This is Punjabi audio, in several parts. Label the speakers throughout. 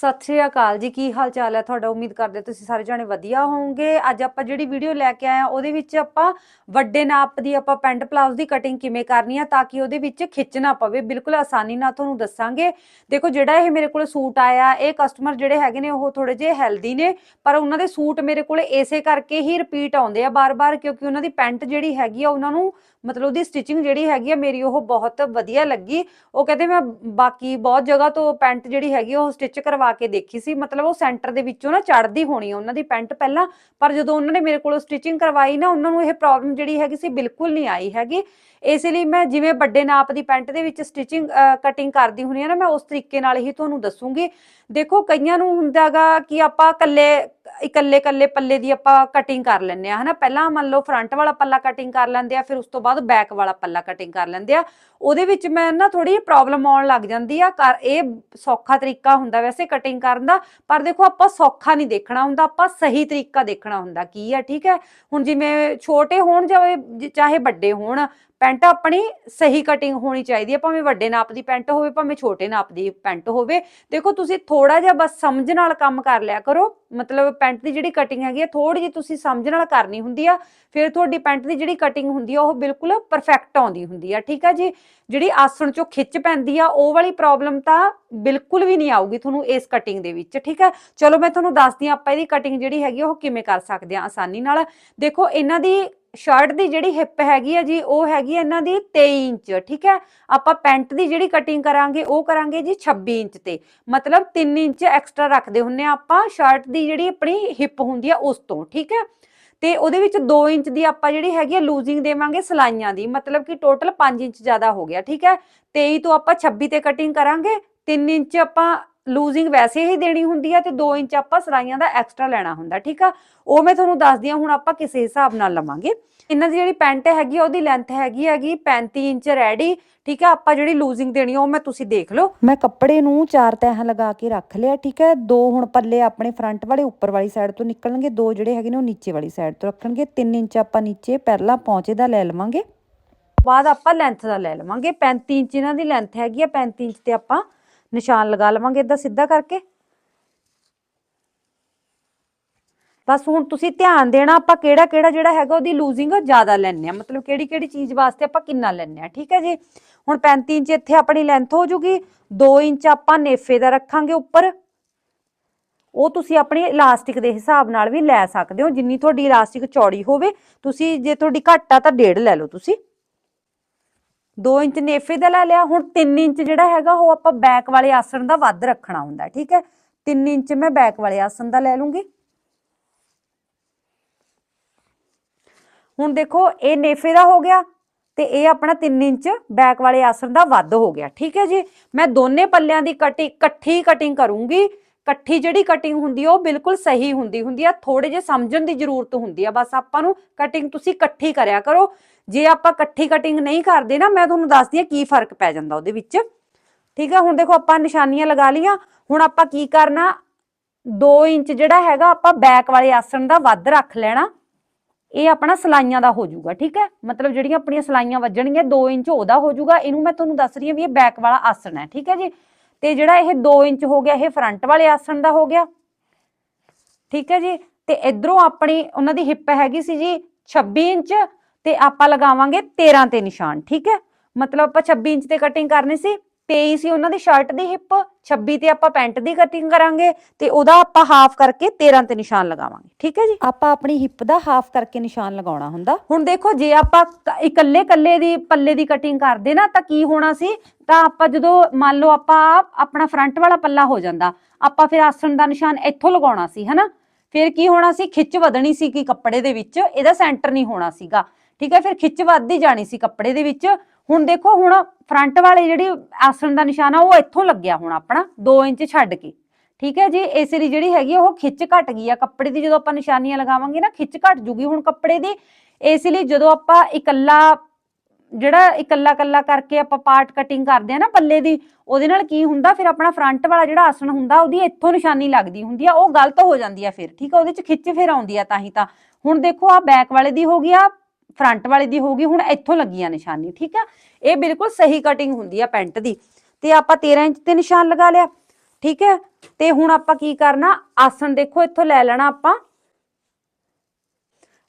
Speaker 1: ਸਤਿ ਸ਼੍ਰੀ ਅਕਾਲ ਜੀ, ਕੀ ਹਾਲ ਚਾਲ ਹੈ ਤੁਹਾਡਾ? ਉਮੀਦ ਕਰਦੇ ਤੁਸੀਂ ਸਾਰੇ ਜਾਣੇ ਵਧੀਆ ਹੋਵੋਗੇ। ਅੱਜ ਆਪਾਂ ਜਿਹੜੀ ਵੀਡੀਓ ਲੈ ਕੇ ਆਏ ਆ ਉਹਦੇ ਵਿੱਚ ਆਪਾਂ ਵੱਡੇ ਨਾਪ ਦੀ, ਆਪਾਂ ਪੈਂਟ ਪਲਾਜ਼ੋ ਦੀ ਕਟਿੰਗ ਕਿਵੇਂ ਕਰਨੀ ਆ, ਤਾਂ ਕਿ ਉਹਦੇ ਵਿੱਚ ਖਿੱਚ ਨਾ ਪਵੇ। ਬਿਲਕੁਲ ਆਸਾਨੀ ਨਾਲ ਤੁਹਾਨੂੰ ਦੱਸਾਂਗੇ। ਦੇਖੋ, ਜਿਹੜਾ ਇਹ ਮੇਰੇ ਕੋਲ ਸੂਟ ਆਇਆ, ਇਹ ਕਸਟਮਰ ਜਿਹੜੇ ਹੈਗੇ ਨੇ, ਉਹ ਥੋੜੇ ਜਿਹੇ ਹੈਲਦੀ ਨੇ, ਪਰ ਉਹਨਾਂ ਦੇ ਸੂਟ ਮੇਰੇ ਕੋਲ ਇਸੇ ਕਰਕੇ ਹੀ ਰਿਪੀਟ ਆਉਂਦੇ ਆ ਬਾਰ-ਬਾਰ, ਕਿਉਂਕਿ ਉਹਨਾਂ ਦੀ ਪੈਂਟ ਜਿਹੜੀ ਹੈਗੀ ਆ, ਉਹਨਾਂ ਨੂੰ ਮਤਲਬ ਉਹਦੀ ਸਟਿਚਿੰਗ ਜਿਹੜੀ ਹੈਗੀ ਆ, ਮੇਰੀ ਉਹ ਬਹੁਤ ਵਧੀਆ ਲੱਗੀ। ਉਹ ਕਹਿੰਦੇ ਮੈਂ ਬਾਕੀ ਬਹੁਤ ਜਗ੍ਹਾ ਤੋਂ ਪੈਂਟ ਜਿਹੜੀ ਹੈਗੀ ਉਹ ਸਟਿਚ ਕਰਵਾ ਕੇ ਦੇਖੀ ਸੀ। ਮਤਲਬ ਉਹ ਸੈਂਟਰ ਦੇ ਵਿੱਚੋਂ ਨਾ ਚੜਦੀ ਹੋਣੀ ਉਹਨਾਂ ਦੀ ਪੈਂਟ ਪਹਿਲਾਂ, ਪਰ ਜਦੋਂ ਉਹਨਾਂ ਨੇ ਮੇਰੇ ਕੋਲੋਂ ਸਟਿਚਿੰਗ ਕਰਵਾਈ ਨਾ, ਉਹਨਾਂ ਨੂੰ ਇਹ ਪ੍ਰੋਬਲਮ ਜਿਹੜੀ ਹੈਗੀ ਸੀ, ਬਿਲਕੁਲ ਨਹੀਂ ਆਈ ਹੈਗੀ। ਇਸ ਲਈ ਮੈਂ ਜਿਵੇਂ ਵੱਡੇ ਨਾਪ ਦੀ ਪੈਂਟ ਦੇ ਵਿੱਚ ਸਟਿਚਿੰਗ ਕਟਿੰਗ ਕਰਦੀ ਹੁੰਦੀ ਆ ਨਾ, ਮੈਂ ਉਸ ਤਰੀਕੇ ਨਾਲ ਹੀ ਤੁਹਾਨੂੰ ਦੱਸੂਗੀ। ਦੇਖੋ, ਕਈਆਂ ਨੂੰ ਹੁੰਦਾਗਾ ਕਿ ਆਪਾਂ ਇਕੱਲੇ ਇਕੱਲੇ ਇਕੱਲੇ ਪੱਲੇ ਦੀ ਆਪਾਂ ਕਟਿੰਗ ਕਰ ਲੈਂਦੇ ਆ ਹਨਾ। ਪਹਿਲਾਂ ਮੰਨ ਲਓ ਫਰੰਟ ਵਾਲਾ ਪੱਲਾ ਕਟਿੰਗ ਕਰ ਲੈਂਦੇ ਆ, ਫਿਰ ਉਸ ਤੋਂ ਬਾਅਦ ਬੈਕ ਵਾਲਾ ਪੱਲਾ ਕਟਿੰਗ ਕਰ ਲੈਂਦੇ ਆ। ਉਹਦੇ ਵਿੱਚ ਮੈਂ ਨਾ ਥੋੜੀ ਪ੍ਰੋਬਲਮ ਆਉਣ ਲੱਗ ਜਾਂਦੀ ਆ, ਕਰ, ਇਹ ਸੌਖਾ ਤਰੀਕਾ ਹੁੰਦਾ ਵੈਸੇ ਕਟਿੰਗ ਕਰਨ ਦਾ, ਪਰ ਦੇਖੋ ਆਪਾਂ ਸੌਖਾ ਨਹੀਂ ਦੇਖਣਾ ਹੁੰਦਾ, ਆਪਾਂ ਸਹੀ ਤਰੀਕਾ ਦੇਖਣਾ ਹੁੰਦਾ, ਕੀ ਆ, ਠੀਕ ਹੈ? ਹੁਣ ਜਿਵੇਂ ਛੋਟੇ ਹੋਣ ਜਾਂ ਚਾਹੇ ਵੱਡੇ ਹੋਣ ਪੈਂਟ ਆਪਣੀ ਸਹੀ ਕਟਿੰਗ ਹੋਣੀ ਚਾਹੀਦੀ ਹੈ, ਭਾਵੇਂ ਵੱਡੇ ਨਾਪ ਦੀ ਪੈਂਟ ਹੋਵੇ, ਭਾਵੇਂ ਛੋਟੇ ਨਾਪ ਦੀ ਪੈਂਟ ਹੋਵੇ। ਦੇਖੋ, ਤੁਸੀਂ ਥੋੜਾ ਜਿਹਾ ਬਸ ਸਮਝ ਨਾਲ ਕੰਮ ਕਰ ਲਿਆ ਕਰੋ। ਮਤਲਬ ਪੈਂਟ ਦੀ ਜਿਹੜੀ ਕਟਿੰਗ ਹੈਗੀ ਹੈ ਥੋੜੀ ਜਿਹੀ ਤੁਸੀਂ ਸਮਝ ਨਾਲ ਕਰਨੀ ਹੁੰਦੀ ਆ। ਫਿਰ ਤੁਹਾਡੀ ਪੈਂਟ ਦੀ ਜਿਹੜੀ ਕਟਿੰਗ ਹੁੰਦੀ ਆ, ਉਹ ਬਿਲਕੁਲ ਪਰਫੈਕਟ ਆਉਂਦੀ ਹੁੰਦੀ ਆ, ਠੀਕ ਆ ਜੀ? ਜਿਹੜੀ ਆਸਣ ਚੋਂ ਖਿੱਚ ਪੈਂਦੀ ਆ, ਉਹ ਵਾਲੀ ਪ੍ਰੋਬਲਮ ਤਾਂ ਬਿਲਕੁਲ ਵੀ ਨਹੀਂ ਆਊਗੀ ਤੁਹਾਨੂੰ ਇਸ ਕਟਿੰਗ ਦੇ ਵਿੱਚ, ਠੀਕ ਹੈ ਚਲੋ, ਮੈਂ ਤੁਹਾਨੂੰ ਦੱਸਦੀ ਆ ਆਪਾਂ ਇਹਦੀ ਕਟਿੰਗ ਜਿਹੜੀ ਹੈਗੀ ਉਹ ਕਿਵੇਂ ਕਰ ਸਕਦੇ ਆ ਆਸਾਨੀ ਨਾਲ। ਦੇਖੋ, ਇਹਨਾਂ ਦੀ ਸ਼ਰਟ ਦੀ ਜਿਹੜੀ ਹਿੱਪ ਹੈਗੀ ਆ ਜੀ, ਉਹ ਹੈਗੀ ਆ ਇਹਨਾਂ ਦੀ 23 ਇੰਚ, ਠੀਕ ਹੈ? ਆਪਾਂ ਪੈਂਟ ਦੀ ਜਿਹੜੀ ਕਟਿੰਗ ਕਰਾਂਗੇ, ਉਹ ਕਰਾਂਗੇ ਜੀ 26 ਇੰਚ ਤੇ। ਮਤਲਬ 3 ਇੰਚ ਐਕਸਟਰਾ ਰੱਖਦੇ ਹੁੰਨੇ ਆ ਆਪਾਂ, ਸ਼ਰਟ ਦੀ ਜਿਹੜੀ ਆਪਣੀ ਹਿੱਪ ਹੁੰਦੀ ਆ ਉਸ ਤੋਂ, ਠੀਕ ਹੈ? ਤੇ ਉਹਦੇ ਵਿੱਚ 2 ਇੰਚ ਦੀ ਆਪਾਂ ਜਿਹੜੀ ਹੈਗੀ ਆ ਲੂਜ਼ਿੰਗ ਦੇਵਾਂਗੇ ਸਲਾਈਆਂ ਦੀ, ਮਤਲਬ ਕਿ ਟੋਟਲ 5 ਇੰਚ ਜ਼ਿਆਦਾ ਹੋ ਗਿਆ, ਠੀਕ ਹੈ? 23 ਤੋਂ ਆਪਾਂ 26 ਤੇ ਕਟਿੰਗ ਕਰਾਂਗੇ 3 ਇੰਚ ਆਪਾਂ ਲੂਜ਼ਿੰਗ ਵੈਸੇ ਹੀ ਦੇਣੀ ਹੁੰਦੀ ਆ ਤੇ 2 ਇੰਚ ਆਪਾਂ ਸਲਾਈਆਂ ਦਾ ਐਕਸਟਰਾ ਲੈਣਾ ਹੁੰਦਾ, ਠੀਕ ਆ? ਉਹ ਮੈਂ ਤੁਹਾਨੂੰ ਦੱਸਦੀ ਆ, ਹੁਣ ਆਪਾਂ ਕਿਸੇ ਹਿਸਾਬ ਨਾਲ ਲਵਾਂਗੇ। ਇਹਨਾਂ ਦੀ ਜਿਹੜੀ ਪੈਂਟ ਹੈਗੀ ਆ, ਉਹਦੀ ਲੈਂਥ ਹੈਗੀ ਹੈਗੀ 35 ਇੰਚ ਰੈਡੀ ਠੀਕ ਹੈ ਆਪਾਂ ਜਿਹੜੀ ਲੂਜ਼ਿੰਗ ਦੇਣੀ ਉਹ ਮੈਂ ਤੁਸੀਂ ਦੇਖ ਲਓ।
Speaker 2: ਮੈਂ ਕੱਪੜੇ ਨੂੰ ਚਾਰ ਤਹਾਂ ਲਗਾ ਕੇ ਰੱਖ ਲਿਆ, ਠੀਕ ਹੈ ਦੋ ਹੁਣ ਪੱਲੇ ਆਪਣੇ ਫਰੰਟ ਵਾਲੇ, ਉੱਪਰ ਵਾਲੀ ਸਾਈਡ ਤੋਂ ਨਿਕਲਣਗੇ, ਦੋ ਜਿਹੜੇ ਹੈਗੇ ਨੇ ਉਹ ਨੀਚੇ ਵਾਲੀ ਸਾਈਡ ਤੋਂ ਰੱਖਣਗੇ। 3 ਇੰਚ ਆਪਾਂ ਨੀਚੇ, ਪਹਿਲਾਂ ਪੌਂਚੇ ਦਾ ਲੈ ਲਵਾਂਗੇ।
Speaker 1: ਬਾਅਦ ਆਪਾਂ ਲੈਂਥ ਦਾ ਲੈ ਲਵਾਂਗੇ। 35 ਇੰਚ ਇਹਨਾਂ ਦੀ ਲੈਂਥ ਹੈਗੀ ਆ 35 ਇੰਚ ਤੇ ਆਪਾਂ ਨਿਸ਼ਾਨ ਲਗਾ ਲਵਾਂਗੇ ਇਦਾਂ ਸਿੱਧਾ ਕਰਕੇ। ਬਸ ਹੁਣ ਤੁਸੀਂ ਧਿਆਨ ਦੇਣਾ ਆਪਾਂ ਕਿਹੜਾ ਕਿਹੜਾ ਜਿਹੜਾ ਹੈਗਾ ਉਹਦੀ ਲੂਜ਼ਿੰਗ ਜ਼ਿਆਦਾ ਲੈਣੇ ਆ ਮਤਲਬ ਕਿਹੜੀ ਕਿਹੜੀ ਚੀਜ਼ ਵਾਸਤੇ ਆਪਾਂ ਕਿੰਨਾ ਲੈਣੇ ਆ ਠੀਕ ਹੈ ਜੀ? ਹੁਣ 35 ਇੰਚ ਇੱਥੇ ਆਪਣੀ ਲੈਂਥ ਹੋ ਜੂਗੀ 2 ਇੰਚ ਆਪਾਂ ਨੇਫੇ ਦਾ ਰੱਖਾਂਗੇ ਉੱਪਰ। ਉਹ ਤੁਸੀਂ ਆਪਣੀ ਇਲਾਸਟਿਕ ਦੇ ਹਿਸਾਬ ਨਾਲ ਵੀ ਲੈ ਸਕਦੇ ਹੋ। ਜਿੰਨੀ ਤੁਹਾਡੀ ਇਲਾਸਟਿਕ ਚੌੜੀ ਹੋਵੇ, ਤੁਸੀਂ ਜੇ ਤੁਹਾਡੀ ਘੱਟ ਆ ਤਾਂ ਡੇਢ ਲੈ ਲਓ ਤੁਸੀਂ। 2 ਇੰਚ ਨੇਫੇ ਦਾ ਲੈ ਲਿਆ, ਹੁਣ 3 ਇੰਚ ਜਿਹੜਾ ਹੈਗਾ ਉਹ ਆਪਾਂ ਬੈਕ ਵਾਲੇ ਆਸਣ ਦਾ ਵੱਧ ਰੱਖਣਾ ਹੁੰਦਾ, ਠੀਕ ਹੈ? 3 ਇੰਚ ਮੈਂ ਬੈਕ ਵਾਲੇ ਆਸਣ ਦਾ ਲੈ ਲੂੰਗੀ। ਹੁਣ ਦੇਖੋ, ਇਹ ਨੇਫੇ ਦਾ ਹੋ ਗਿਆ ਤੇ ਇਹ ਆਪਣਾ 3 ਇੰਚ ਬੈਕ ਵਾਲੇ ਆਸਣ ਦਾ ਵੱਧ ਹੋ ਗਿਆ, ਠੀਕ ਹੈ ਜੀ? ਮੈਂ ਦੋਨੇ ਪੱਲਿਆਂ ਦੀ ਕਟਿੰਗ ਇਕੱਠੀ ਕਟਿੰਗ ਕਰੂੰਗੀ। ਇਕੱਠੀ ਜਿਹੜੀ ਕਟਿੰਗ ਹੁੰਦੀ ਆ, ਉਹ ਬਿਲਕੁਲ ਸਹੀ ਹੁੰਦੀ ਹੁੰਦੀ ਆ ਥੋੜੇ ਜਿਹਾ ਸਮਝਣ ਦੀ ਜ਼ਰੂਰਤ ਹੁੰਦੀ ਆ, ਬਸ ਆਪਾਂ ਨੂੰ ਕਟਿੰਗ ਤੁਸੀਂ ਇਕੱਠੀ ਕਰਿਆ ਕਰੋ। ਜੇ ਆਪਾਂ ਇਕੱਠੀ ਕਟਿੰਗ ਨਹੀਂ ਕਰਦੇ ਨਾ, ਮੈਂ ਤੁਹਾਨੂੰ ਦੱਸਦੀ ਆ ਕੀ ਫ਼ਰਕ ਪੈ ਜਾਂਦਾ ਉਹਦੇ ਵਿੱਚ। ਠੀਕ ਹੈ ਹੁਣ ਦੇਖੋ ਆਪਾਂ ਨਿਸ਼ਾਨੀਆਂ ਲਗਾ ਲਈਆਂ, ਹੁਣ ਆਪਾਂ ਕੀ ਕਰਨਾ 2 ਇੰਚ ਜਿਹੜਾ ਹੈਗਾ ਆਪਾਂ ਬੈਕ ਵਾਲੇ ਆਸਣ ਦਾ ਵੱਧ ਰੱਖ ਲੈਣਾ, ਇਹ ਆਪਣਾ ਸਲਾਈਆਂ ਦਾ ਹੋ ਜਾਊਗਾ ਠੀਕ ਹੈ ਮਤਲਬ ਜਿਹੜੀਆਂ ਆਪਣੀਆਂ ਸਲਾਈਆਂ ਵੱਜਣਗੀਆਂ 2 ਇੰਚ ਉਹਦਾ ਹੋ ਜਾਊਗਾ ਇਹਨੂੰ ਮੈਂ ਤੁਹਾਨੂੰ ਦੱਸ ਰਹੀ ਹਾਂ ਵੀ ਇਹ ਬੈਕ ਵਾਲਾ ਆਸਣ ਹੈ, ਠੀਕ ਹੈ ਜੀ? ਤੇ ਜਿਹੜਾ ਇਹ 2 ਇੰਚ ਹੋ ਗਿਆ, ਇਹ ਫਰੰਟ ਵਾਲੇ ਆਸਣ ਦਾ ਹੋ ਗਿਆ। ਠੀਕ ਹੈ ਜੀ? ਤੇ ਇਧਰੋਂ ਆਪਣੀ ਉਹਨਾਂ ਦੀ ਹਿੱਪ ਹੈਗੀ ਸੀ ਜੀ 26 ਇੰਚ ਤੇ ਆਪਾਂ ਲਗਾਵਾਂਗੇ 13 ਤੇ ਨਿਸ਼ਾਨ। ਠੀਕ ਹੈ? ਮਤਲਬ ਆਪਾਂ 26 ਇੰਚ ਤੇ ਕਟਿੰਗ ਕਰਨੀ ਸੀ। 23 ਸੀ ਉਹਨਾਂ ਦੀ ਸ਼ਰਟ ਦੀ ਹਿੱਪ 26 ਤੇ ਆਪਾਂ ਪੈਂਟ ਦੀ ਕਟਿੰਗ ਕਰਾਂਗੇ ਤੇ ਉਹਦਾ ਆਪਾਂ ਹਾਫ ਕਰਕੇ 13 ਤੇ ਨਿਸ਼ਾਨ ਲਗਾਵਾਂਗੇ ਠੀਕ ਹੈ ਜੀ?
Speaker 2: ਆਪਾਂ ਆਪਣੀ ਹਿੱਪ ਦਾ ਹਾਫ ਕਰਕੇ ਨਿਸ਼ਾਨ ਲਗਾਉਣਾ ਹੁੰਦਾ।
Speaker 1: ਹੁਣ ਦੇਖੋ ਜੇ ਆਪਾਂ ਇਕੱਲੇ ਇਕੱਲੇ ਦੀ ਪੱਲੇ ਦੀ ਕਟਿੰਗ ਕਰਦੇ ਨਾ ਤਾਂ ਕੀ ਹੋਣਾ ਸੀ? ਤਾਂ ਆਪਾਂ ਜਦੋਂ ਮੰਨ ਲਓ ਆਪਾਂ ਆਪਣਾ ਫਰੰਟ ਵਾਲਾ ਪੱਲਾ ਹੋ ਜਾਂਦਾ ਆਪਾਂ ਫਿਰ ਆਸਣ ਦਾ ਨਿਸ਼ਾਨ ਇੱਥੋਂ ਲਗਾਉਣਾ ਸੀ ਹਨਾ? ਫਿਰ ਕੀ ਹੋਣਾ ਸੀ? ਖਿੱਚ ਵਧਣੀ ਸੀ ਕਿ ਕੱਪੜੇ ਦੇ ਵਿੱਚ ਇਹਦਾ ਸੈਂਟਰ ਨਹੀਂ ਹੋਣਾ ਸੀਗਾ ਠੀਕ ਹੈ? ਫਿਰ ਖਿੱਚ ਵੱਧਦੀ ਜਾਣੀ ਸੀ ਕੱਪੜੇ ਦੇ ਵਿੱਚ ਹੁਣ ਦੇਖੋ, ਹੁਣ ਫਰੰਟ ਵਾਲੇ ਜਿਹੜੀ ਆਸਣ ਦਾ ਨਿਸ਼ਾਨ ਆ ਉਹ ਇੱਥੋਂ ਲੱਗਿਆ ਹੁਣ ਆਪਣਾ 2 ਇੰਚ ਛੱਡ ਕੇ। ਠੀਕ ਹੈ ਜੀ? ਇਸ ਦੀ ਜਿਹੜੀ ਹੈਗੀ ਉਹ ਖਿੱਚ ਘਟ ਗਈ ਆ। ਕੱਪੜੇ ਦੀ ਜਦੋਂ ਆਪਾਂ ਨਿਸ਼ਾਨੀਆਂ ਲਗਾਵਾਂਗੇ ਨਾ, ਖਿੱਚ ਘਟ ਜੂਗੀ। ਹੁਣ ਕੱਪੜੇ ਦੀ ਇਸ ਲਈ ਜਦੋਂ ਆਪਾਂ ਇਕੱਲਾ, ਜਿਹੜਾ ਇਕੱਲਾ ਇਕੱਲਾ ਕਰਕੇ ਆਪਾਂ ਪਾਰਟ ਕਟਿੰਗ ਕਰਦੇ ਆ ਨਾ ਪੱਲੇ ਦੀ, ਉਹਦੇ ਨਾਲ ਕੀ ਹੁੰਦਾ? ਫਿਰ ਆਪਣਾ ਫਰੰਟ ਵਾਲਾ ਜਿਹੜਾ ਆਸਣ ਹੁੰਦਾ, ਉਹਦੀ ਇੱਥੋਂ ਨਿਸ਼ਾਨੀ ਲੱਗਦੀ ਹੁੰਦੀ ਆ। ਉਹ ਗਲਤ ਹੋ ਜਾਂਦੀ ਆ ਫਿਰ। ਠੀਕ ਆ? ਉਹਦੇ ਚ ਖਿੱਚ ਫਿਰ ਆਉਂਦੀ ਆ ਤਾਂ ਹੀ ਤਾਂ। ਹੁਣ ਦੇਖੋ ਆ ਬੈਕ ਵਾਲੇ ਦੀ ਹੋ ਗਈ ਆ ਫਰੰਟ ਵਾਲੇ ਦੀ ਹੋ ਗਈ ਹੁਣ ਇੱਥੋਂ ਲੱਗੀ ਆ ਨਿਸ਼ਾਨੀ ਠੀਕ ਆ? ਇਹ ਬਿਲਕੁਲ ਸਹੀ ਕਟਿੰਗ ਹੁੰਦੀ ਆ ਪੈਂਟ ਦੀ। ਤੇ ਆਪਾਂ 13 ਇੰਚ ਤੇ ਨਿਸ਼ਾਨ ਲਗਾ ਲਿਆ, ਠੀਕ ਹੈ? ਤੇ ਹੁਣ ਆਪਾਂ ਕੀ ਕਰਨਾ? ਆਸਣ ਦੇਖੋ, ਇੱਥੋਂ ਲੈ ਲੈਣਾ ਆਪਾਂ।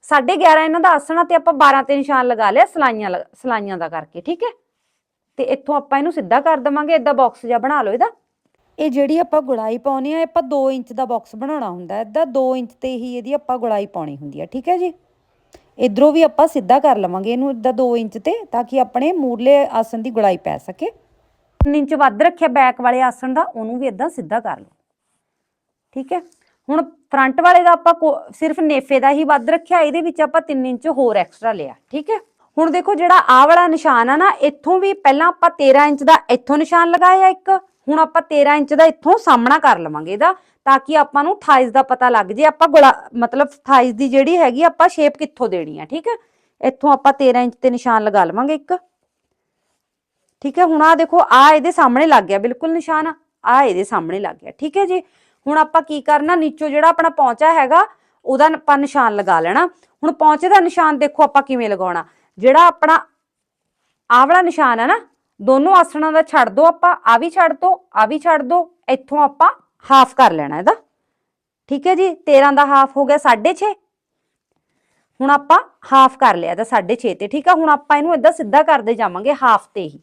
Speaker 1: 11.5 ਇਹਨਾਂ ਦਾ ਆਸਣ ਤੇ ਆਪਾਂ 12 ਤੇ ਨਿਸ਼ਾਨ ਲਗਾ ਲਿਆ, ਸਲਾਈਆਂ ਲ- ਸਲਾਈਆਂ ਦਾ ਕਰਕੇ, ਠੀਕ ਹੈ? ਤੇ ਇੱਥੋਂ ਆਪਾਂ ਇਹਨੂੰ ਸਿੱਧਾ ਕਰ ਦਵਾਂਗੇ ਇਦਾਂ ਬਾਕਸ ਜਿਹਾ ਬਣਾ ਲਓ ਇਹਦਾ।
Speaker 2: ਇਹ ਜਿਹੜੀ ਆਪਾਂ ਗੁਲਾਈ ਪਾਉਣੀ ਆ ਆਪਾਂ 2 ਇੰਚ ਦਾ ਬਾਕਸ ਬਣਾਉਣਾ ਹੁੰਦਾ ਹੈ ਇਦਾਂ 2 ਇੰਚ ਤੇ ਹੀ ਇਹਦੀ ਆਪਾਂ ਗੁਲਾਈ ਪਾਉਣੀ ਹੁੰਦੀ ਆ, ਠੀਕ ਹੈ ਜੀ? ਇਧਰੋਂ ਵੀ ਆਪਾਂ ਸਿੱਧਾ ਕਰ ਲਵਾਂਗੇ ਇਹਨੂੰ ਇਦਾਂ 2 ਇੰਚ ਤੇ, ਤਾਂ ਕਿ ਆਪਣੇ ਮੂਰਲੇ ਆਸਨ ਦੀ ਗੁਲਾਈ ਪੈ ਸਕੇ।
Speaker 1: 3 ਇੰਚ ਵੱਧ ਰੱਖਿਆ ਬੈਕ ਵਾਲੇ ਆਸਣ ਦਾ, ਉਹਨੂੰ ਵੀ ਇਦਾਂ ਸਿੱਧਾ ਕਰ ਲਓ। ਠੀਕ ਹੈ? ਹੁਣ ਫਰੰਟ ਵਾਲੇ ਦਾ ਆਪਾਂ ਕੋ- ਸਿਰਫ ਨੇਫੇ ਦਾ ਹੀ ਵੱਧ ਰੱਖਿਆ, ਇਹਦੇ ਵਿੱਚ ਆਪਾਂ 3 ਇੰਚ ਹੋਰ ਐਕਸਟਰਾ ਲਿਆ। ਠੀਕ ਹੈ? ਹੁਣ ਦੇਖੋ ਜਿਹੜਾ ਆਹ ਵਾਲਾ ਨਿਸ਼ਾਨ ਆ ਨਾ, ਇੱਥੋਂ ਵੀ ਪਹਿਲਾਂ ਆਪਾਂ 13 ਇੰਚ ਦਾ ਇੱਥੋਂ ਨਿਸ਼ਾਨ ਲਗਾਇਆ ਇੱਕ ਹੁਣ ਆਪਾਂ 13 ਇੰਚ ਦਾ ਇੱਥੋਂ ਸਾਹਮਣਾ ਕਰ ਲਵਾਂਗੇ ਇਹਦਾ, ਤਾਂ ਕਿ ਆਪਾਂ ਨੂੰ ਥਾਈਜ਼ ਦਾ ਪਤਾ ਲੱਗ ਜੇ, ਆਪਾਂ ਗੁਲਾ, ਮਤਲਬ ਥਾਈਜ਼ ਦੀ ਜਿਹੜੀ ਹੈਗੀ, ਆਪਾਂ ਸ਼ੇਪ ਕਿੱਥੋਂ ਦੇਣੀ ਆ, ਠੀਕ ਹੈ ਇੱਥੋਂ ਆਪਾਂ 13 ਇੰਚ ਤੇ ਨਿਸ਼ਾਨ ਲਗਾ ਲਵਾਂਗੇ ਇੱਕ। ਠੀਕ ਹੈ ਹੁਣ ਆ ਦੇਖੋ ਆ ਇਹਦੇ ਸਾਹਮਣੇ ਲੱਗ ਗਿਆ, ਬਿਲਕੁਲ ਨਿਸ਼ਾਨ। ਆ ਇਹਦੇ ਸਾਹਮਣੇ ਲੱਗ ਗਿਆ, ਠੀਕ ਹੈ ਜੀ? ਹੁਣ ਆਪਾਂ ਕੀ ਕਰਨਾ, ਨੀਚੋ ਜਿਹੜਾ ਆਪਣਾ ਪੌਂਚਾ ਹੈਗਾ, ਉਹਦਾ ਆਪਾਂ ਨਿਸ਼ਾਨ ਲਗਾ ਲੈਣਾ। ਹੁਣ ਪੌਂਚੇ ਦਾ ਨਿਸ਼ਾਨ ਦੇਖੋ ਆਪਾਂ ਕਿਵੇਂ ਲਗਾਉਣਾ। ਜਿਹੜਾ ਆਪਣਾ ਆਹ ਵਾਲਾ ਨਿਸ਼ਾਨ ਹੈ ਨਾ ਦੋਨੋਂ ਆਸਣਾਂ ਦਾ ਛੱਡ ਦੋ ਆਪਾਂ, ਆ ਵੀ ਛੱਡ ਦੋ, ਆ ਵੀ ਛੱਡ ਦੋ, ਇੱਥੋਂ ਆਪਾਂ ਹਾਫ ਕਰ ਲੈਣਾ ਇਹਦਾ। ਠੀਕ ਹੈ ਜੀ? 13 ਦਾ ਹਾਫ ਹੋ ਗਿਆ 6.5 ਹੁਣ ਆਪਾਂ ਹਾਫ ਕਰ ਲਿਆ ਇਹਦਾ 6.5 ਤੇ, ਠੀਕ ਆ? ਹੁਣ ਆਪਾਂ ਇਹਨੂੰ ਇਦਾਂ ਸਿੱਧਾ ਕਰਦੇ ਜਾਵਾਂਗੇ ਹਾਫ ਤੇ ਹੀ।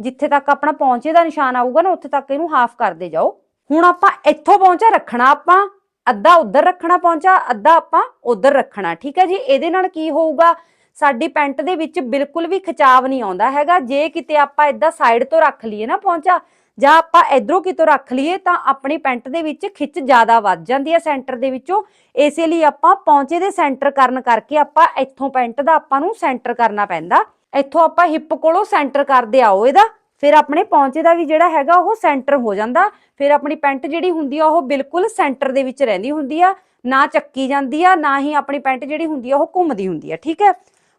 Speaker 1: ਜਿੱਥੇ ਤੱਕ ਆਪਣਾ ਪਹੁੰਚੇ ਦਾ ਨਿਸ਼ਾਨ ਆਊਗਾ ਨਾ, ਉੱਥੇ ਤੱਕ ਇਹਨੂੰ ਹਾਫ ਕਰਦੇ ਜਾਓ। ਹੁਣ ਆਪਾਂ ਇੱਥੋਂ ਪਹੁੰਚਾ ਰੱਖਣਾ ਆਪਾਂ, ਅੱਧਾ ਉੱਧਰ ਰੱਖਣਾ ਪਹੁੰਚਾ ਅੱਧਾ ਆਪਾਂ ਉੱਧਰ ਰੱਖਣਾ। ਠੀਕ ਹੈ ਜੀ? ਇਹਦੇ ਨਾਲ ਕੀ ਹੋਊਗਾ? ਸਾਡੀ ਪੈਂਟ ਦੇ ਵਿੱਚ ਬਿਲਕੁਲ ਵੀ ਖਿਚਾਵ ਨਹੀਂ ਆਉਂਦਾ ਹੈਗਾ। ਜੇ ਕਿਤੇ ਆਪਾਂ ਇਦਾਂ ਸਾਈਡ ਤੋਂ ਰੱਖ ਲਈਏ ਨਾ ਪਹੁੰਚਾ ਜਾਂ ਆਪਾਂ ਇਧਰੋਂ ਕਿਤੋਂ ਰੱਖ ਲਈਏ, ਤਾਂ ਆਪਣੀ ਪੈਂਟ ਦੇ ਵਿੱਚ ਖਿੱਚ ਜ਼ਿਆਦਾ ਵੱਧ ਜਾਂਦੀ ਹੈ ਸੈਂਟਰ ਦੇ ਵਿੱਚੋਂ। ਇਸੇ ਲਈ ਆਪਾਂ ਪੌਂਚੇ ਦੇ ਸੈਂਟਰ ਕਰਨ ਕਰਕੇ ਆਪਾਂ ਇੱਥੋਂ ਪੈਂਟ ਦਾ ਆਪਾਂ ਨੂੰ ਸੈਂਟਰ ਕਰਨਾ ਪੈਂਦਾ। ਇੱਥੋਂ ਆਪਾਂ ਹਿੱਪ ਕੋਲੋਂ ਸੈਂਟਰ ਕਰਦੇ ਆਓ ਇਹਦਾ, ਫਿਰ ਆਪਣੇ ਪੌਂਚੇ ਦਾ ਵੀ ਜਿਹੜਾ ਹੈਗਾ ਉਹ ਸੈਂਟਰ ਹੋ ਜਾਂਦਾ। ਫਿਰ ਆਪਣੀ ਪੈਂਟ ਜਿਹੜੀ ਹੁੰਦੀ ਆ, ਉਹ ਬਿਲਕੁਲ ਸੈਂਟਰ ਦੇ ਵਿੱਚ ਰਹਿੰਦੀ ਹੁੰਦੀ ਆ, ਨਾ ਚੱਕੀ ਜਾਂਦੀ ਆ, ਨਾ ਹੀ ਆਪਣੀ ਪੈਂਟ ਜਿਹੜੀ ਹੁੰਦੀ ਆ, ਉਹ ਘੁੰਮਦੀ ਹੁੰਦੀ ਆ, ਠੀਕ ਹੈ?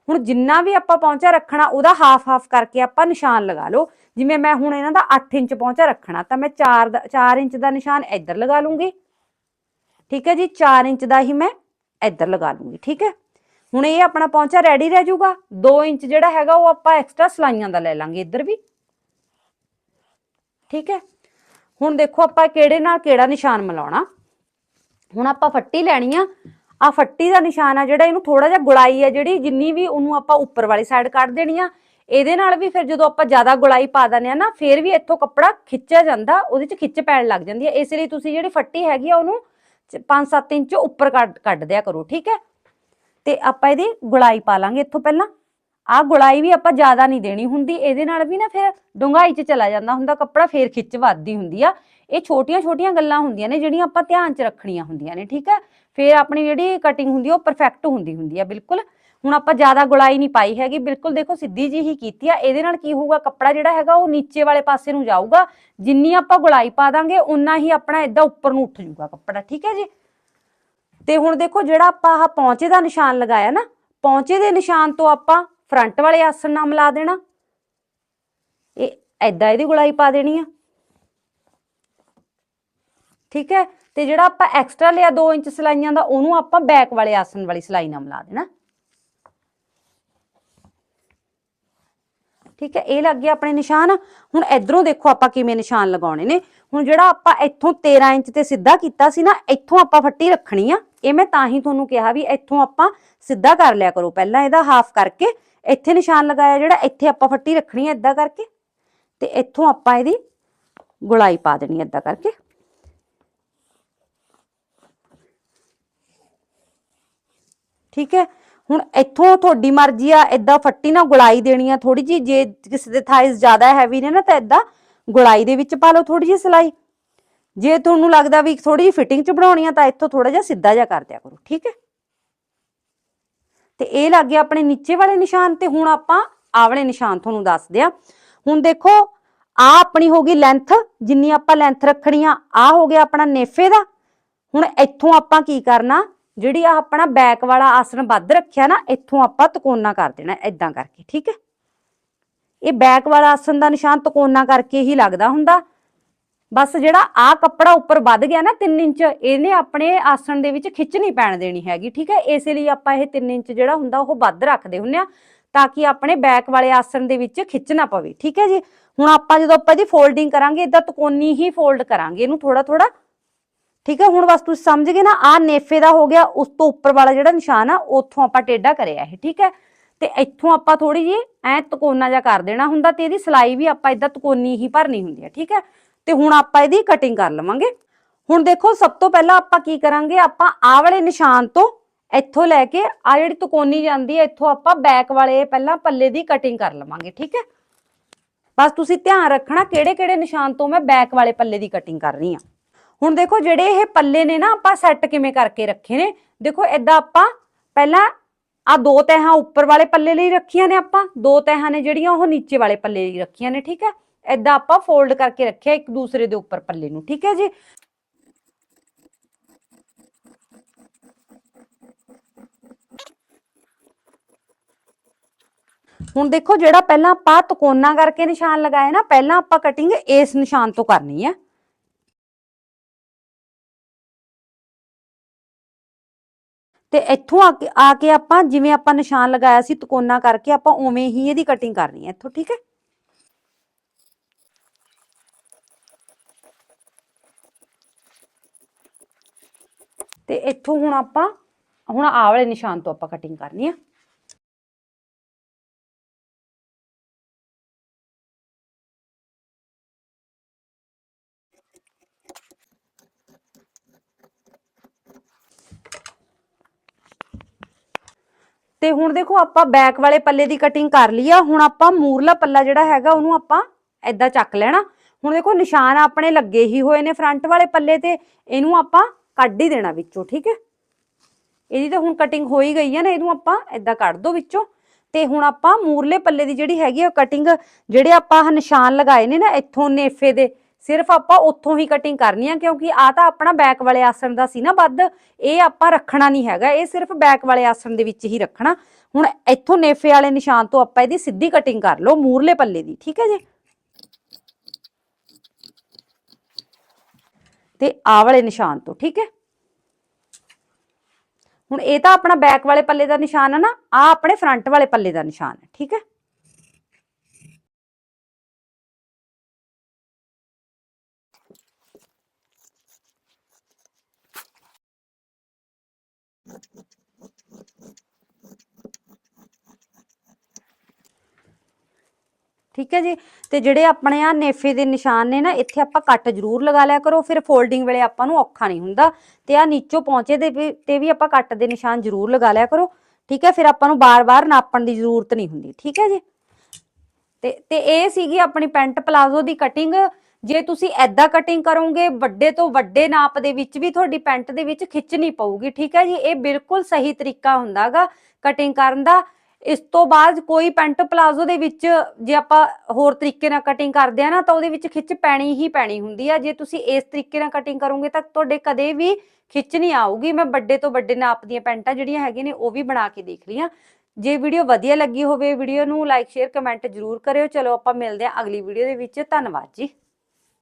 Speaker 1: ਹੁਣ ਜਿੰਨਾ ਵੀ ਆਪਾਂ ਪੌਂਚਾ ਰੱਖਣਾ, ਉਹਦਾ ਹਾਫ ਹਾਫ ਕਰਕੇ ਆਪਾਂ ਨਿਸ਼ਾਨ ਲਗਾ ਲਓ। ਜਿਵੇਂ ਮੈਂ ਹੁਣ ਇਹਨਾਂ ਦਾ 8 ਇੰਚ ਪੌਂਚਾ ਰੱਖਣਾ, ਤਾਂ ਮੈਂ 4 ਦਾ 4 ਇੰਚ ਦਾ ਨਿਸ਼ਾਨ ਇੱਧਰ ਲਗਾ ਲੂੰਗੀ। ਠੀਕ ਹੈ ਜੀ? 4 ਇੰਚ ਦਾ ਹੀ ਮੈਂ ਇੱਧਰ ਲਗਾ ਲੂੰਗੀ, ਠੀਕ ਹੈ? ਹੁਣ ਇਹ ਆਪਣਾ ਪਹੁੰਚਾ ਰੈਡੀ ਰਹਿ ਜਾਊਗਾ। 2 ਇੰਚ ਜਿਹੜਾ ਹੈਗਾ, ਉਹ ਆਪਾਂ ਐਕਸਟਰਾ ਸਲਾਈਆਂ ਦਾ ਲੈ ਲਾਂਗੇ ਇੱਧਰ ਵੀ। ਠੀਕ ਹੈ? ਹੁਣ ਦੇਖੋ ਆਪਾਂ ਕਿਹੜੇ ਨਾਲ ਕਿਹੜਾ ਨਿਸ਼ਾਨ ਮਿਲਾਉਣਾ। ਹੁਣ ਆਪਾਂ ਫੱਟੀ ਲੈਣੀ ਆ। ਆ ਫੱਟੀ ਦਾ ਨਿਸ਼ਾਨ ਆ ਜਿਹੜਾ ਇਹਨੂੰ ਥੋੜਾ ਜਿਹਾ ਗੁਲਾਈ ਆ ਜਿਹੜੀ, ਜਿੰਨੀ ਵੀ ਉਹਨੂੰ ਆਪਾਂ ਉੱਪਰ ਵਾਲੀ ਸਾਈਡ ਕੱਢ ਦੇਣੀ ਆ। ਇਹਦੇ ਨਾਲ ਵੀ ਫਿਰ ਜਦੋਂ ਆਪਾਂ ਜ਼ਿਆਦਾ ਗੁਲਾਈ ਪਾ ਦਿੰਦੇ ਆ ਨਾ, ਫਿਰ ਵੀ ਇੱਥੋਂ ਕੱਪੜਾ ਖਿੱਚਿਆ ਜਾਂਦਾ, ਉਹਦੇ 'ਚ ਖਿੱਚ ਪੈਣ ਲੱਗ ਜਾਂਦੀ ਹੈ ਇਸ ਲਈ ਤੁਸੀਂ ਜਿਹੜੀ ਫੱਟੀ ਹੈਗੀ ਆ ਉਹਨੂੰ 5-7 ਇੰਚ ਉੱਪਰ ਕੱਢ ਕੱਢ ਦਿਆ ਕਰੋ, ਠੀਕ ਹੈ ਤੇ ਆਪਾਂ ਇਹਦੀ ਗੁਲਾਈ ਪਾ ਲਾਂਗੇ ਇੱਥੋਂ ਪਹਿਲਾਂ। ਆਹ ਗੁਲਾਈ ਵੀ ਆਪਾਂ ਜ਼ਿਆਦਾ ਨਹੀਂ ਦੇਣੀ ਹੁੰਦੀ, ਇਹਦੇ ਨਾਲ ਵੀ ਨਾ ਫਿਰ ਡੂੰਘਾਈ 'ਚ ਚਲਾ ਜਾਂਦਾ ਹੁੰਦਾ, ਕੱਪੜਾ ਫੇਰ ਖਿੱਚ ਵੱਧਦੀ ਹੁੰਦੀ ਆ। ਇਹ ਛੋਟੀਆਂ-ਛੋਟੀਆਂ ਗੱਲਾਂ ਹੁੰਦੀਆਂ ਨੇ ਜਿਹੜੀਆਂ ਆਪਾਂ ਧਿਆਨ 'ਚ ਰੱਖਣੀਆਂ ਹੁੰਦੀਆਂ ਨੇ, ਠੀਕ ਹੈ? ਫੇਰ ਆਪਣੀ ਜਿਹੜੀ ਕਟਿੰਗ ਹੁੰਦੀ ਆ, ਉਹ ਪਰਫੈਕਟ ਹੁੰਦੀ ਹੁੰਦੀ ਆ, ਬਿਲਕੁਲ। ਹੁਣ ਆਪਾਂ ਜ਼ਿਆਦਾ ਗੁਲਾਈ ਨਹੀਂ ਪਾਈ ਹੈਗੀ, ਬਿਲਕੁਲ ਦੇਖੋ ਸਿੱਧੀ ਜੀ ਹੀ ਕੀਤੀ ਆ, ਇਹਦੇ ਨਾਲ ਕੀ ਹੋਊਗਾ, ਕੱਪੜਾ ਜਿਹੜਾ ਹੈਗਾ ਉਹ ਨੀਚੇ ਵਾਲੇ ਪਾਸੇ ਨੂੰ ਜਾਊਗਾ, ਜਿੰਨੀ ਆਪਾਂ ਗੁਲਾਈ ਪਾ ਦਾਂਗੇ ਉਨਾ ਹੀ ਆਪਣਾ ਇਦਾਂ ਉੱਪਰ ਨੂੰ ਉੱਠ ਜਾਊਗਾ ਕੱਪੜਾ, ਠੀਕ ਹੈ ਜੀ? ਤੇ ਹੁਣ ਦੇਖੋ ਜਿਹੜਾ ਆਪਾਂ ਆਹ ਪੌਂਚੇ ਦਾ ਨਿਸ਼ਾਨ ਲਗਾਇਆ ਨਾ, ਪੌਂਚੇ ਦੇ ਨਿਸ਼ਾਨ ਤੋਂ ਆਪਾਂ ਫਰੰਟ ਵਾਲੇ ਆਸਣ ਨਾਲ ਮਿਲਾ ਦੇਣਾ। ਇਹ ਐਦਾਂ ਇਹਦੀ ਗੁਲਾਈ ਪਾ ਦੇਣੀ ਆ। ਠੀਕ ਹੈ? ਤੇ ਜਿਹੜਾ ਆਪਾਂ ਐਕਸਟਰਾ ਲਿਆ 2 ਇੰਚ ਸਲਾਈਆਂ ਦਾ, ਉਹਨੂੰ ਆਪਾਂ ਬੈਕ ਵਾਲੇ ਆਸਣ ਵਾਲੀ ਸਲਾਈ ਨਾਲ ਮਿਲਾ ਦੇਣਾ। ਠੀਕ ਹੈ? ਇਹ ਲੱਗ ਗਿਆ ਆਪਣੇ ਨਿਸ਼ਾਨ। ਹੁਣ ਇਧਰੋਂ ਦੇਖੋ ਆਪਾਂ ਕਿਵੇਂ ਨਿਸ਼ਾਨ ਲਗਾਉਣੇ ਨੇ। ਹੁਣ ਜਿਹੜਾ ਆਪਾਂ ਇੱਥੋਂ 13 ਇੰਚ ਤੇ ਸਿੱਧਾ ਕੀਤਾ ਸੀ ਨਾ, ਇੱਥੋਂ ਆਪਾਂ ਫੱਟੀ ਰੱਖਣੀ ਆ। ਇਹ ਮੈਂ ਤਾਂ ਹੀ ਤੁਹਾਨੂੰ ਕਿਹਾ ਵੀ ਇੱਥੋਂ ਆਪਾਂ ਸਿੱਧਾ ਕਰ ਲਿਆ ਕਰੋ। ਪਹਿਲਾਂ ਇਹਦਾ ਹਾਫ ਕਰਕੇ ਇੱਥੇ ਨਿਸ਼ਾਨ ਲਗਾਇਆ ਜਿਹੜਾ, ਇੱਥੇ ਆਪਾਂ ਫੱਟੀ ਰੱਖਣੀ ਆ ਇਦਾਂ ਕਰਕੇ। ਤੇ ਇੱਥੋਂ ਆਪਾਂ ਇਹਦੀ ਗੁਲਾਈ ਪਾ ਦੇਣੀ ਇਦਾਂ ਕਰਕੇ। ਠੀਕ ਹੈ? ਹੁਣ ਇੱਥੋਂ ਤੁਹਾਡੀ ਮਰਜ਼ੀ ਆ ਇਦਾਂ ਫੱਟੀ ਨਾਲ ਗੁਲਾਈ ਦੇਣੀ ਆ ਥੋੜੀ ਜੀ ਜੇ ਕਿਸੇ ਦੇ ਥਾਈਜ਼ ਜ਼ਿਆਦਾ ਹੈਵੀ ਨੇ ਨਾ ਤਾਂ ਇਦਾਂ ਗੁਲਾਈ ਦੇ ਵਿੱਚ ਪਾ ਲਓ ਥੋੜੀ ਜੀ ਸਿਲਾਈ। ਜੇ ਤੁਹਾਨੂੰ ਲੱਗਦਾ ਵੀ ਥੋੜੀ ਜਿਹੀ ਫਿਟਿੰਗ ਚ ਬਣਾਉਣੀ ਆ ਤਾਂ ਇੱਥੋਂ ਥੋੜਾ ਜਿਹਾ ਸਿੱਧਾ ਜਿਹਾ ਕਰ ਦਿਆ ਕਰੋ, ਠੀਕ ਹੈ? ਤੇ ਇਹ ਲੱਗ ਗਿਆ ਆਪਣੇ ਨੀਚੇ ਵਾਲੇ ਨਿਸ਼ਾਨ ਤੇ ਹੁਣ ਆਪਾਂ ਆਹ ਵਾਲੇ ਨਿਸ਼ਾਨ ਤੁਹਾਨੂੰ ਦੱਸਦੇ ਆ। ਹੁਣ ਦੇਖੋ ਆ ਆਪਣੀ ਹੋ ਗਈ ਲੈਂਥ ਜਿੰਨੀ ਆਪਾਂ ਲੈਂਥ ਰੱਖਣੀ ਆ ਆ ਹੋ ਗਿਆ ਆਪਣਾ ਨੇਫੇ ਦਾ। ਹੁਣ ਇੱਥੋਂ ਆਪਾਂ ਕੀ ਕਰਨਾ ਜਿਹੜੀ ਆ ਆਪਣਾ ਬੈਕ ਵਾਲਾ ਆਸਣ ਵੱਧ ਰੱਖਿਆ ਨਾ, ਇੱਥੋਂ ਆਪਾਂ ਤਕੋਨਾ ਕਰ ਦੇਣਾ ਇਦਾਂ ਕਰਕੇ, ਠੀਕ ਹੈ? ਇਹ ਬੈਕ ਵਾਲਾ ਆਸਣ ਦਾ ਨਿਸ਼ਾਨ ਤਕੋਨਾ ਕਰਕੇ ਹੀ ਲੱਗਦਾ ਹੁੰਦਾ। ਬਸ ਜਿਹੜਾ ਆ ਕੱਪੜਾ ਉੱਪਰ ਵੱਧ ਗਿਆ ਨਾ 3 ਇੰਚ, ਇਹਨੇ ਆਪਣੇ ਆਸਣ ਦੇ ਵਿੱਚ ਖਿੱਚ ਨਹੀਂ ਪੈਣ ਦੇਣੀ ਹੈਗੀ, ਠੀਕ ਹੈ? ਇਸੇ ਲਈ ਆਪਾਂ ਇਹ 3 ਇੰਚ ਜਿਹੜਾ ਹੁੰਦਾ ਉਹ ਵੱਧ ਰੱਖਦੇ ਹੁੰਨੇ ਆ ਤਾਂ ਕਿ ਆਪਣੇ ਬੈਕ ਵਾਲੇ ਆਸਣ ਦੇ ਵਿੱਚ ਖਿੱਚ ਨਾ ਪਵੇ, ਠੀਕ ਹੈ ਜੀ? ਹੁਣ ਆਪਾਂ ਜਦੋਂ ਆਪਾਂ ਇਹਦੀ ਫੋਲਡਿੰਗ ਕਰਾਂਗੇ ਇਦਾਂ ਤਕੋਨੀ ਹੀ ਫੋਲਡ ਕਰਾਂਗੇ, ਇਹਨੂੰ ਥੋੜਾ ਥੋੜਾ ਠੀਕ ਹੈ ਹੁਣ ਬਸ ਤੁਸੀਂ ਸਮਝ ਗਏ ਨਾ, ਆ ਨੇਫੇ ਦਾ ਹੋ ਗਿਆ, ਉਸ ਤੋਂ ਉੱਪਰ ਵਾਲਾ ਜਿਹੜਾ ਨਿਸ਼ਾਨ ਆ, ਉੱਥੋਂ ਆਪਾਂ ਟੇਢਾ ਕਰਿਆ ਇਹ, ਠੀਕ ਹੈ ਤੇ ਇੱਥੋਂ ਆਪਾਂ ਥੋੜੀ ਜੀ ਐ ਤਕੋਨਾ ਜਿਹਾ ਕਰ ਦੇਣਾ ਹੁੰਦਾ ਤੇ ਇਹਦੀ ਸਲਾਈ ਵੀ ਆਪਾਂ ਇਦਾਂ ਤਕੋਨੀ ਹੀ ਭਰਨੀ ਹੁੰਦੀ ਹੈ ਠੀਕ ਹੈ ਤੇ ਹੁਣ ਆਪਾਂ ਇਹਦੀ ਕਟਿੰਗ ਕਰ ਲਵਾਂਗੇ। ਹੁਣ ਦੇਖੋ, ਸਭ ਤੋਂ ਪਹਿਲਾਂ ਆਪਾਂ ਕੀ ਕਰਾਂਗੇ? ਆਪਾਂ ਆਹ ਵਾਲੇ ਨਿਸ਼ਾਨ ਤੋਂ ਇੱਥੋਂ ਲੈ ਕੇ ਆ ਜਿਹੜੀ ਤਕੋਨੀ ਜਾਂਦੀ ਹੈ ਇੱਥੋਂ ਆਪਾਂ ਬੈਕ ਵਾਲੇ ਪਹਿਲਾਂ ਪੱਲੇ ਦੀ ਕਟਿੰਗ ਕਰ ਲਵਾਂਗੇ, ਠੀਕ ਹੈ ਬਸ ਤੁਸੀਂ ਧਿਆਨ ਰੱਖਣਾ ਕਿਹੜੇ ਕਿਹੜੇ ਨਿਸ਼ਾਨ ਤੋਂ ਮੈਂ ਬੈਕ ਵਾਲੇ ਪੱਲੇ ਦੀ ਕਟਿੰਗ ਕਰ ਰਹੀ ਹਾਂ ਹੁਣ ਦੇਖੋ ਜਿਹੜੇ ਇਹ ਪੱਲੇ ਨੇ ਨਾ, ਆਪਾਂ ਸੈੱਟ ਕਿਵੇਂ ਕਰਕੇ ਰੱਖੇ ਨੇ? ਦੇਖੋ ਏਦਾਂ ਆਪਾਂ ਪਹਿਲਾਂ ਆ ਦੋ ਤਹਾਂ ਉੱਪਰ ਵਾਲੇ ਪੱਲੇ ਲਈ ਰੱਖੀਆਂ ਨੇ ਆਪਾਂ। ਦੋ ਤਹਾਂ ਨੇ ਜਿਹੜੀਆਂ, ਉਹ ਨੀਚੇ ਵਾਲੇ ਪੱਲੇ ਲਈ ਰੱਖੀਆਂ ਨੇ, ਠੀਕ ਹੈ? ਏਦਾਂ ਆਪਾਂ ਫੋਲਡ ਕਰਕੇ ਰੱਖਿਆ ਇੱਕ ਦੂਸਰੇ ਦੇ ਉੱਪਰ ਪੱਲੇ ਨੂੰ, ਠੀਕ ਹੈ ਜੀ? ਹੁਣ ਦੇਖੋ ਜਿਹੜਾ ਪਹਿਲਾਂ ਆਪਾਂ ਤਕੋਨਾ ਕਰਕੇ ਨਿਸ਼ਾਨ ਲਗਾਏ ਨਾ, ਪਹਿਲਾਂ ਆਪਾਂ ਕਟਿੰਗ ਇਸ ਨਿਸ਼ਾਨ ਤੋਂ ਕਰਨੀ ਹੈ। ਤੇ ਇੱਥੋਂ ਆ ਕੇ ਆ ਕੇ ਆਪਾਂ ਜਿਵੇਂ ਆਪਾਂ ਨਿਸ਼ਾਨ ਲਗਾਇਆ ਸੀ ਤਕੋਨਾ ਕਰਕੇ ਆਪਾਂ ਉਵੇਂ ਹੀ ਇਹਦੀ ਕਟਿੰਗ ਕਰਨੀ ਹੈ ਇੱਥੋਂ, ਠੀਕ ਹੈ? ਤੇ ਇੱਥੋਂ ਹੁਣ ਆਪਾਂ, ਹੁਣ ਆਹ ਵਾਲੇ ਨਿਸ਼ਾਨ ਤੋਂ ਆਪਾਂ ਕਟਿੰਗ ਕਰਨੀ ਆ। ਤੇ ਹੁਣ ਦੇਖੋ ਆਪਾਂ ਬੈਕ ਵਾਲੇ ਪੱਲੇ ਦੀ ਕਟਿੰਗ ਕਰ ਲਈ ਆ, ਹੁਣ ਆਪਾਂ ਮੂਰਲਾ ਪੱਲਾ ਜਿਹੜਾ ਹੈਗਾ ਉਹਨੂੰ ਆਪਾਂ ਏਦਾਂ ਚੱਕ ਲੈਣਾ। ਹੁਣ ਦੇਖੋ ਨਿਸ਼ਾਨ ਆਪਣੇ ਲੱਗੇ ਹੀ ਹੋਏ ਨੇ ਫਰੰਟ ਵਾਲੇ ਪੱਲੇ ਤੇ, ਇਹਨੂੰ ਆਪਾਂ ਕੱਢ ਹੀ ਦੇਣਾ ਵਿੱਚੋਂ, ਠੀਕ ਹੈ? ਇਹਦੀ ਤਾਂ ਹੁਣ ਕਟਿੰਗ ਹੋਈ ਗਈ ਆ ਨਾ, ਇਹਨੂੰ ਆਪਾਂ ਏਦਾਂ ਕੱਢ ਦੋ ਵਿੱਚੋਂ। ਤੇ ਹੁਣ ਆਪਾਂ ਮੂਰਲੇ ਪੱਲੇ ਦੀ ਜਿਹੜੀ ਹੈਗੀ ਆ ਕਟਿੰਗ ਜਿਹੜੇ ਆਪਾਂ ਨਿਸ਼ਾਨ ਲਗਾਏ ਨੇ ਨਾ ਇੱਥੋਂ ਨੇਫੇ ਦੇ ਸਿਰਫ ਆਪਾਂ ਉੱਥੋਂ ਹੀ ਕਟਿੰਗ ਕਰਨੀ ਆ, ਕਿਉਂਕਿ ਆ ਤਾਂ ਆਪਣਾ ਬੈਕ ਵਾਲੇ ਆਸਣ ਦਾ ਸੀ ਨਾ ਵੱਧ, ਇਹ ਆਪਾਂ ਰੱਖਣਾ ਨਹੀਂ ਹੈਗਾ, ਇਹ ਸਿਰਫ ਬੈਕ ਵਾਲੇ ਆਸਣ ਦੇ ਵਿੱਚ ਹੀ ਰੱਖਣਾ। ਹੁਣ ਇੱਥੋਂ ਨੇਫੇ ਵਾਲੇ ਨਿਸ਼ਾਨ ਤੋਂ ਆਪਾਂ ਇਹਦੀ ਸਿੱਧੀ ਕਟਿੰਗ ਕਰ ਲਓ, ਮੂਰਲੇ ਪੱਲੇ ਦੀ, ਠੀਕ ਹੈ ਜੀ? ਤੇ ਆ ਵਾਲੇ ਨਿਸ਼ਾਨ ਤੋਂ, ਠੀਕ ਹੈ? ਹੁਣ ਇਹ ਤਾਂ ਆਪਣਾ ਬੈਕ ਵਾਲੇ ਪੱਲੇ ਦਾ ਨਿਸ਼ਾਨ ਹੈ ਨਾ ਆ ਆਪਣੇ ਫਰੰਟ ਵਾਲੇ ਪੱਲੇ ਦਾ ਨਿਸ਼ਾਨ ਹੈ, ਠੀਕ ਹੈ? ਠੀਕ ਹੈ ਜੀ? ਤੇ ਜਿਹੜੇ ਆਪਣੇ ਆ ਨੇਫੇ ਦੇ ਨਿਸ਼ਾਨ ਨੇ ਨਾ, ਇੱਥੇ ਆਪਾਂ ਕੱਟ ਜ਼ਰੂਰ ਲਗਾ ਲਿਆ ਕਰੋ, ਫਿਰ ਫੋਲਡਿੰਗ ਵੇਲੇ ਆਪਾਂ ਨੂੰ ਔਖਾ ਨਹੀਂ ਹੁੰਦਾ। ਤੇ ਆ ਨੀਚੋਂ ਪਹੁੰਚੇ ਦੇ ਤੇ ਵੀ ਆਪਾਂ ਕੱਟ ਦੇ ਨਿਸ਼ਾਨ ਜ਼ਰੂਰ ਲਗਾ ਲਿਆ ਕਰੋ, ਠੀਕ ਹੈ? ਫਿਰ ਆਪਾਂ ਨੂੰ ਬਾਰ-ਬਾਰ ਨਾਪਣ ਦੀ ਜ਼ਰੂਰਤ ਨਹੀਂ ਹੁੰਦੀ, ਠੀਕ ਹੈ ਜੀ? ਤੇ ਤੇ ਇਹ ਸੀਗੀ ਆਪਣੀ ਪੈਂਟ ਪਲਾਜ਼ੋ ਦੀ ਕਟਿੰਗ ਜੇ ਤੁਸੀਂ ਐਦਾਂ ਕਟਿੰਗ ਕਰੋਗੇ, ਵੱਡੇ ਤੋਂ ਵੱਡੇ ਨਾਪ ਦੇ ਵਿੱਚ ਵੀ ਤੁਹਾਡੀ ਪੈਂਟ ਦੇ ਵਿੱਚ ਖਿੱਚਣੀ ਪਊਗੀ, ਠੀਕ ਹੈ ਜੀ? ਇਹ ਬਿਲਕੁਲ ਸਹੀ ਤਰੀਕਾ ਹੁੰਦਾਗਾ ਕਟਿੰਗ ਕਰਨ ਦਾ। ਇਸ ਤੋਂ ਬਾਅਦ ਕੋਈ ਪੈਂਟ ਪਲਾਜ਼ੋ ਦੇ ਵਿੱਚ ਜੇ ਆਪਾਂ ਹੋਰ ਤਰੀਕੇ ਨਾਲ ਕਟਿੰਗ ਕਰਦੇ ਆ ਨਾ, ਤਾਂ ਉਹਦੇ ਵਿੱਚ ਖਿੱਚ ਪੈਣੀ ਹੀ ਪੈਣੀ ਹੁੰਦੀ ਆ। ਜੇ ਤੁਸੀਂ ਇਸ ਤਰੀਕੇ ਨਾਲ ਕਟਿੰਗ ਕਰੋਗੇ, ਤਾਂ ਤੁਹਾਡੇ ਕਦੇ ਵੀ ਖਿੱਚ ਨਹੀਂ ਆਊਗੀ। ਮੈਂ ਵੱਡੇ ਤੋਂ ਵੱਡੇ ਨਾਪ ਦੀਆਂ ਪੈਂਟਾਂ ਜਿਹੜੀਆਂ ਹੈਗੀਆਂ ਨੇ, ਉਹ ਵੀ ਬਣਾ ਕੇ ਦੇਖ ਲਈਆਂ ਜੇ ਵੀਡੀਓ ਵਧੀਆ ਲੱਗੀ ਹੋਵੇ ਵੀਡੀਓ ਨੂੰ ਲਾਈਕ ਸ਼ੇਅਰ ਕਮੈਂਟ ਜ਼ਰੂਰ ਕਰਿਓ। ਚਲੋ ਆਪਾਂ ਮਿਲਦੇ ਹਾਂ ਅਗਲੀ ਵੀਡੀਓ ਦੇ ਵਿੱਚ। ਧੰਨਵਾਦ ਜੀ।